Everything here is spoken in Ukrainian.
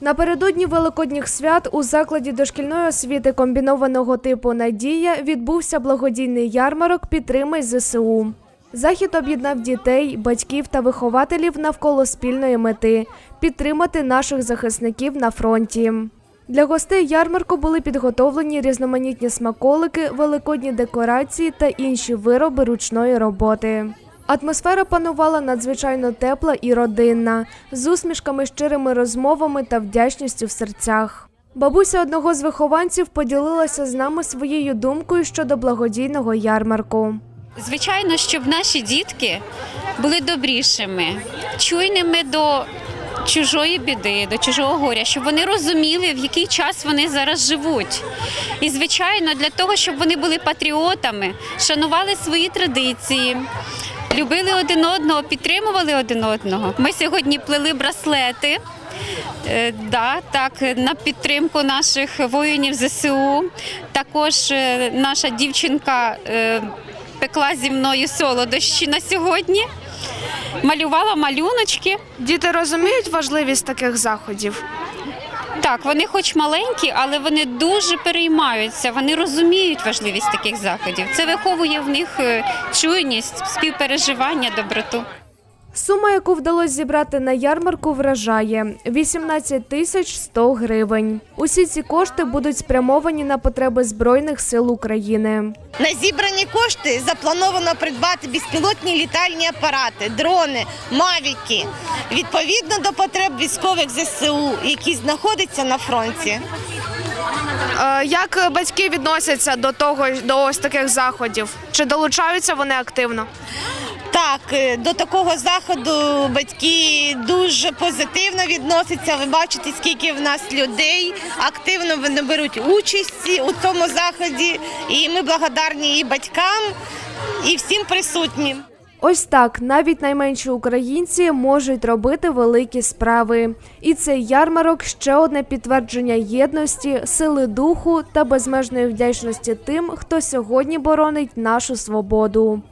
Напередодні великодніх свят у закладі дошкільної освіти комбінованого типу Надія відбувся благодійний ярмарок Підтримай ЗСУ. Захід об'єднав дітей, батьків та вихователів навколо спільної мети підтримати наших захисників на фронті. Для гостей ярмарку були підготовлені різноманітні смаколики, великодні декорації та інші вироби ручної роботи. Атмосфера панувала надзвичайно тепла і родинна, з усмішками, щирими розмовами та вдячністю в серцях. Бабуся одного з вихованців поділилася з нами своєю думкою щодо благодійного ярмарку. Звичайно, щоб наші дітки були добрішими, чуйними до чужої біди, до чужого горя, щоб вони розуміли, в який час вони зараз живуть. І, звичайно, для того, щоб вони були патріотами, шанували свої традиції. Любили один одного, підтримували один одного. Ми сьогодні плели браслети. Е, Да, так, на підтримку наших воїнів ЗСУ. Також е, наша дівчинка е, пекла зі мною солодощі на сьогодні, малювала малюночки. Діти розуміють важливість таких заходів. Так, вони хоч маленькі, але вони дуже переймаються. Вони розуміють важливість таких заходів. Це виховує в них е, чуйність, співпереживання, доброту. Сума, яку вдалося зібрати на ярмарку, вражає 18 тисяч 100 гривень. Усі ці кошти будуть спрямовані на потреби Збройних сил України. На зібрані кошти заплановано придбати безпілотні літальні апарати, дрони, мавіки відповідно до потреб військових ЗСУ, які знаходяться на фронті. Е, Як батьки відносяться до того до ось таких заходів? Чи долучаються вони активно? Так, е, до такого заходу батьки дуже позитивно відносяться. Ви бачите, скільки в нас людей активно беруть участь у цьому заході. І ми благодарні і батькам, і всім присутнім. Ось так навіть найменші українці можуть робити великі справи. І цей ярмарок ще одне підтвердження єдності, сили духу та безмежної вдячності тим, хто сьогодні боронить нашу свободу.